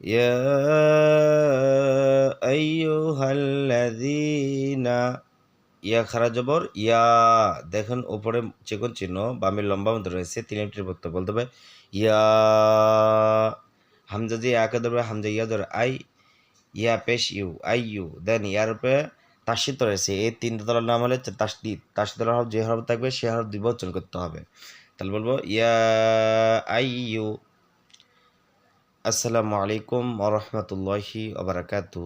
ইয়া আইয়ুহাল্লাযীনা ইয়া খারা জবর ইয়া দেখেন উপরে চিকন চিহ্ন বামে লম্বা মধ্যে রয়েছে, তিন মিনিটের বক্তব্য বলতে হবে। ইয়া হামজা যে ইয়াকে ধরবে হামজা, ইয়া ধরে আই, ইয়া পেশ ইউ, আই ইউ, দেন ইয়ার উপরে তাসিত রয়েছে। এই তিনটা তলার নাম হলে তাসদিদ তাসদিদ তলার হরফ যে হরফ থাকবে, সে হরফ দ্বিবচন করতে হবে। তাহলে বলব, ইয়া আই ইউ আসসালামু আলাইকুম ওরহমতুল্লাহি ওবরাকাতু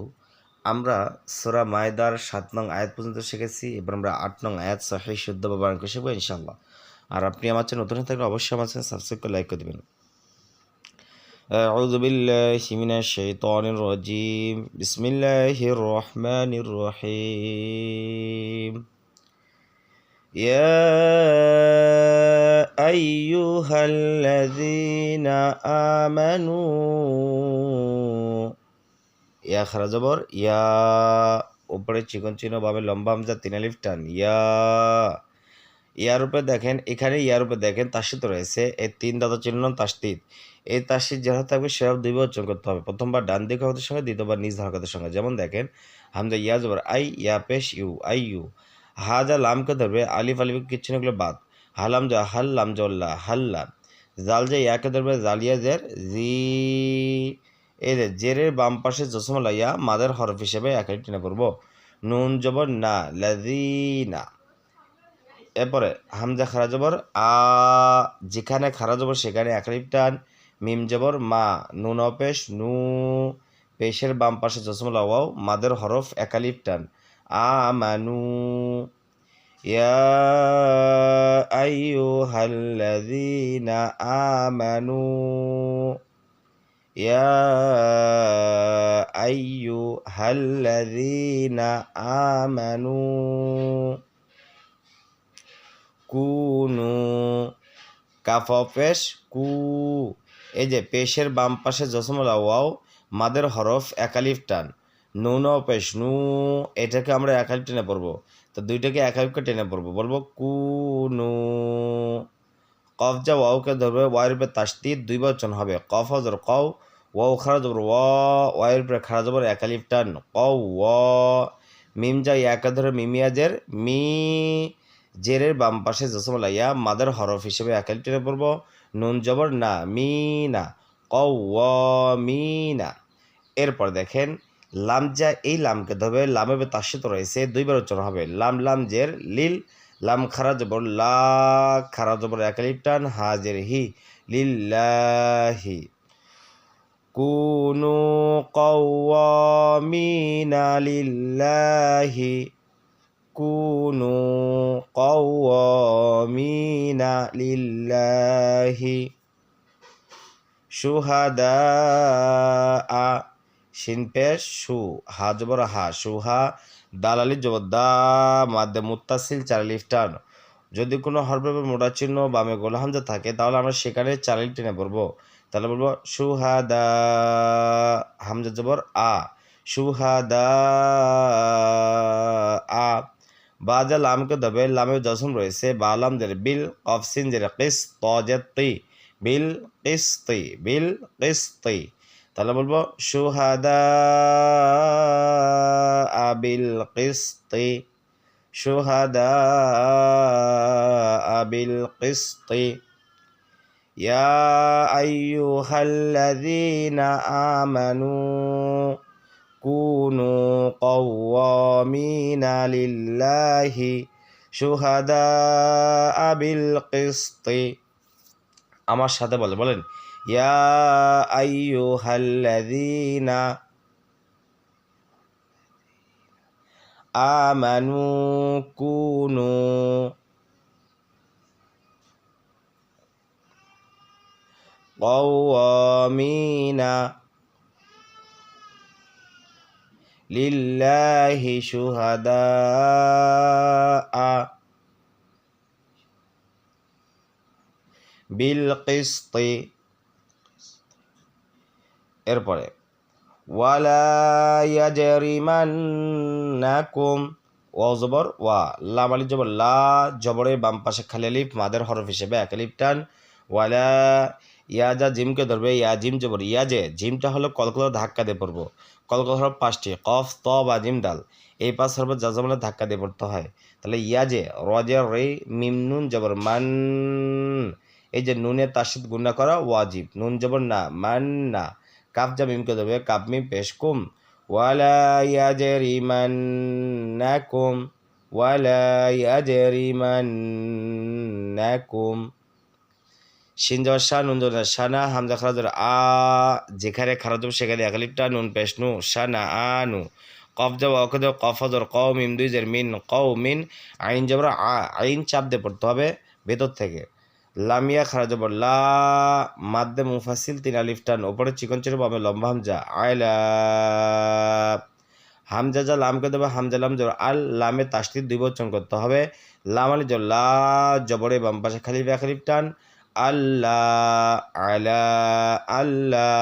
আমরা সোরা মায়দার সাত নং আয়াত পর্যন্ত শিখেছি এবার আমরা আট নং আয়াত সহি শুদ্ধ বা বানান করে শিখবো ইনশাল্লাহ আর আপনি আমার চ্যানেল নতুন হয়ে থাকলে অবশ্যই আমার চ্যানেল সাবস্ক্রাইব করে লাইক করে দেবেন أعوذ بالله من الشيطان الرجيم بسم الله الرحمن الرحيم يا أيها الذين آمنوا ইয়া খারা জবর ইয়া উপরে চিকন চিহ্ন ভাবে লম্বা হামজা তিন আলিফ টান ইয়া ইয়ার উপরে দেখেন এখানে ইয়ার উপরে দেখেন তাসিত রয়েছে এই তিন দাদা চিহ্ন তাসদিদ এই তাসিদ যারা থাকবে সেসব দুই উচ্চারণ করতে হবে প্রথমবার ডান দিক হরকতের সঙ্গে দ্বিতীয়বার নিজ হরকতের সঙ্গে যেমন দেখেন হামজা ইয়া জবর আই ইয়া পেশ ইউ আই ইউ হাজা লামকে ধরবে আলিফ আলিফ কিচ্ছুনগুলো বাদ হালাম যা হাল্লাম জল্লা হাল্লা জাল যে ইয়াকে ধরবে, জালিয়া জের, জি এই যে, জেরের বাম পাশে জসমলা ইয়া মাদের হরফ হিসেবে একাই টেনে পড়ব। নুন জবর, না লাদিনা এরপরে হামজা খারা জবর, আ, যেখানে খারা জবর সেখানে একালিপ টান। মিম জবর, মা, নুন অপেশ, নু, পেশের বাম পাশে জসমলা ওয়াও, মাদের হরফ একালিপ টান। আ মানু ইয়া আইয়ুহাল্লাযীনা আমানু ইয়া আইয়ুহাল্লাযীনা আমানু কুনু কাফ পেশ কু এই যে পেশের বাম পাশে জসমলা ওয়াও মাদের হরফ একালিফ টান। নুন পেশ নু, এটাকে আমরা একালিফ টেনে পড়ব। তো দুইটাকে একালিফকে টেনে পড়ব। বলব কুনু কফ যা ওয়াওকে ধরবে ওয়াইয়ের উপরে তাসদিদ দুই বচন হবে। কফ হজর কও, ওয়াও খারাজ জবর ওয়া ওয়াইয়ের উপরে খারাজ জবর একালিফ টান। কও ওয়া মিম যা ইয়াকে ধরে মিমিয়াজের মি জেরের বাম পাশে জসমলা ইয়া মাদার হরফ হিসেবে এক একাল টেনে পড়ব। নুন জবর না, মি না। মি না। এরপর দেখেন লাম যা এই লামকে ধরবে, লামে তাসিত রয়েছে, দুইবার উচ্চারণ হবে, লাম লাম, জের, লিল, লাম, খারা, জবর, লা, খারা, জবর একালিপ টান হাজের হি লিল্লাহি কুনু কওয়ামিনা লিল্লাহি, কুনু কওয়ামিনা লিল্লাহি শিন পেশ সু হা জবর হা সুহা দালালি জবর দা মাধ্যে মুত্তাসিল চারালিফ টান যদি কোনো হরফে মোটা চিহ্ন বামে গোল হামজা থাকে, তাহলে আমরা সেখানে চারালি টেনে পড়ব। তাহলে বলব সুহাদা হামজা জবর আ সুহাদা আ। বাজা লামকে দবে লামে জসম রয়েছে, বা লাম দের বিল কফসিন জের কিস তজেতি বিল কিস্তি বিল কিস্তি। তাহলে বলবো সুহাদা আবিল কিস্তি সুহাদা আবিল কিস্তি يا أيها الذين آمنوا كونوا قوامين لله شهداء بالقسط আমার সাথে বলে বলেন يا أيها الذين آمنوا كونوا قوامين لله شهداء بالقسط এরপরে, ওয়ালা ইয়াজরিমান্নাকুম ওয়া জবর, ওয়া লাম আলিফ জবর, লা জবরের বাম পাশে খালি আলিফ, মাদের হরফ হিসেবে এক আলিফ টান, ওয়ালা ইয়া যা জিমকে ধরবে, ইয়া জিম জবর, ইয়া যে, জিমটা হলো কলকলা ধাক্কা দিয়ে পড়ব কলকলা হলো পাঁচটি, কফ, ত বা জিম দাল এই পাঁচ হরফ যা জবরে ধাক্কা দিয়ে পড়তে হয়, তাহলে ইয়া যে রজে রে, মিম নুন জবর, মান, এই যে নুনে তার সাথে গুণা করা, ওয়াজিব, নুন জবর না, মান না কাফ যা মিমকে ধরবে কাপ মিম পেশ কুম। ওয়ালা ইয়াজরিমান্নাকুম ওয়ালা ইয়াজরিমান্নাকুম। শিন যাওয়ার শাহ, নুন যাওয়ার শানা, হামজা খারাজ আ, যেখানে খারাজ সেখানে একালিপটা নুন পেশ নু, শানা আনু কফ যাওয়া অক দেওয়া কফ হজর ক মিম, দুই, জের, মিন, কও, মিন, আইন যাবার আ, আইন চাপ দিয়ে পড়তে হবে ভেতর থেকে। লামিয়া খারাজ লা মাদ্দে মুফাসিল তিন আলিফ টান, ওপরে চিকন চির বামে লম্বা হামজা। আয়লা হামজা যা লামকে দেবে, হামজা লাম জবর আল লামে তাস্তির দুই বচন করতে হবে। লাম আলি জবর লা জবরে বাম পাশে খালি খালিফ খালিফ টান। আল্লাহ আলা আল্লাহ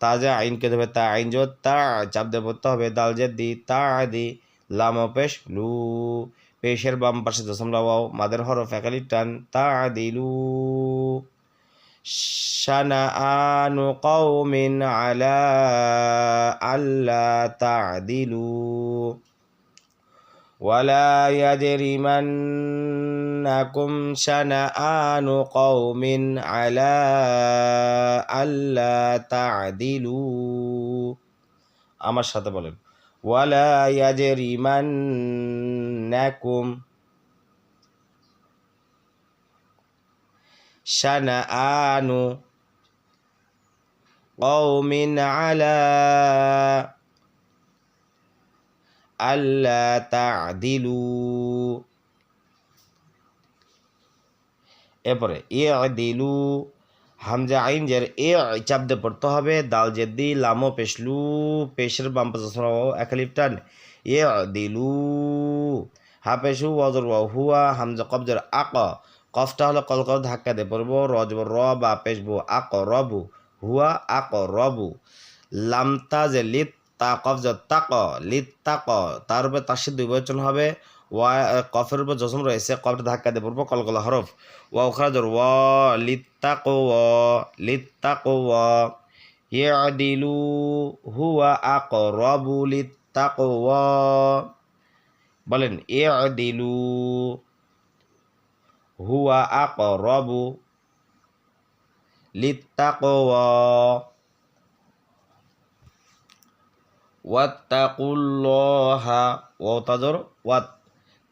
তাজা আইনকে দেবে, তা আইন জো তা চাপ পড়তে হবে, দাল যে দি, তা দি। লাম পেশ, লু। পেশের বাম পাশে দশম লাও মাদের হরফ একালি টান তা দিলু شنآن قوم على ألا تعدلوا ولا يجرمنكم شنآن قوم على ألا تعدلوا আমার সাথে বলেন ওয়ালা ইয়াজরিমান্নাকুম শানাআনু কওমিন আলা আল্লা তা'দিলু এরপরে এ দিলু হামজা আইন জের এ চাপ দিয়ে পড়তে হবে, দাল জেদ্দি লামো পেশলু, পেশের বাম পাশে টান, এ দিলু হা পেশু ওয়াজর ওয়া হুয়া, হামজা কবজর আক, কফটা হলো কলকল ধাক্কা দিয়ে পড়ব, রজব র বা পেশবু আক রবু, হুয়া আক রবু। লামতা যে লিত তা কফজ তাক, লিত তাক, তার উপরে তার দুই বচন হবে ওয়া কফের উপর জসম রয়েছে কফটা ধাক্কা দিয়ে পড়ব কলকলা হরফ। ওয়া উখরাজর, ওয়া লিত তাক ওয়া লিত তাক ওয়া ইয়াদিলু, হুয়া আক রবু লিত তাক ওয়া বলেন, ইয়াদিলু, হুয়া আকরাবু লিত্তাকওয়া ওয়াত্তাকুল্লাহা ও তাজর ওয়াত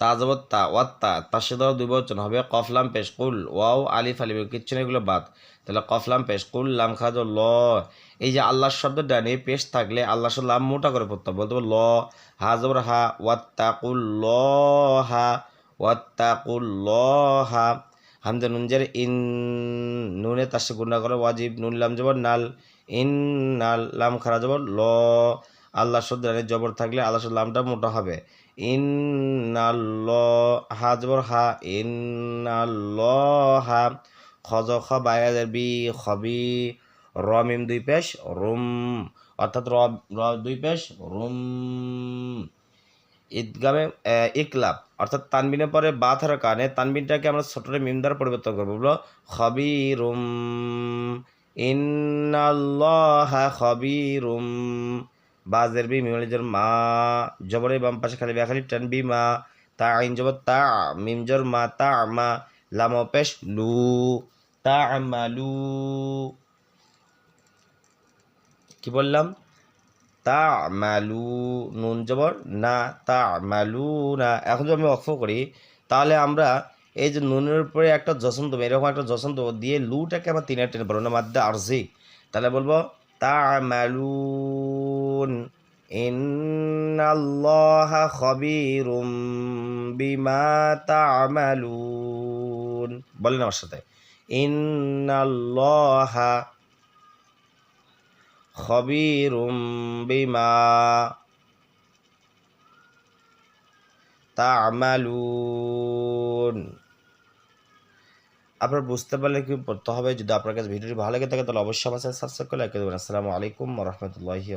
তাজবত তা ওয়াত্তা তার সাথে দুই বচন হবে কফলাম পেশ কুল, ওয়াও, আলিফ আলিফ কিচ্ছু এগুলো বাদ। তাহলে কফলাম পেশ কুল, লাম খাজ ল। এই যে আল্লাহর শব্দ ডানে পেশ থাকলে আল্লাহ লাম মোটা করে পড়তে বলতে ল। হা জবর হা ওয়াত্তাকুল্লাহা ওয়াত্তাকুল্লাহা হামজা নুনজের ইন, নুনে তার গুণা করে ওয়াজিব, নুন লাম জবর নাল, ইন, নাল, লাম খারা জবর ল। আল্লাহ শব্দ জবর থাকলে আল্লাহ লামটা মোটা হবে। ইন নাল হা জবর হা ইন নাল হা খজ খ বায়াজের বি খবি, র মিম দুই পেশ, রুম, অর্থাৎ র র দুই পেশ, রুম, ঈদগামে ইকলাব, অর্থাৎ তানবিনের পরে বা থাকার কারণে তানবিনটাকে আমরা ছোটরে মিম দ্বারা পরিবর্তন করব। বলো খবিরুম ইন্নাল্লাহা খবিরুম বাজের বি মিমলিজর মা, জবরে বাম পাশে খালি খালি টান বি মা, তা আইন জবর তা মিমজর মা, তা মা, লাম পেশ লু, তা আমালু কি বললাম? তা মালু নুন জবর, না তা মালু না। এখন যদি আমি অক্ষ করি, তাহলে আমরা এই যে নুনের উপরে একটা জসন্ত এরকম একটা জসন্ত দিয়ে লুটাকে আমরা তিনের টেনে পারব না মাদ্দা আরজি। তাহলে বলব তা মালুন ইন্নাল্লাহা খবিরুম বিমা তা'মালুন বলেন আমার সাথে ইন্নাল্লাহা খবিরুম বিমা তা'মালুন আপনার বুঝতে পারলে কি পড়তে হবে? যদি আপনার কাছে ভিডিওটি ভালো লাগে থাকে, তাহলে অবশ্যই আমার সাথে সাবস্ক্রাইব করে লাইক করে দেবেন আসসালামু আলাইকুম রহমতুল্লাহি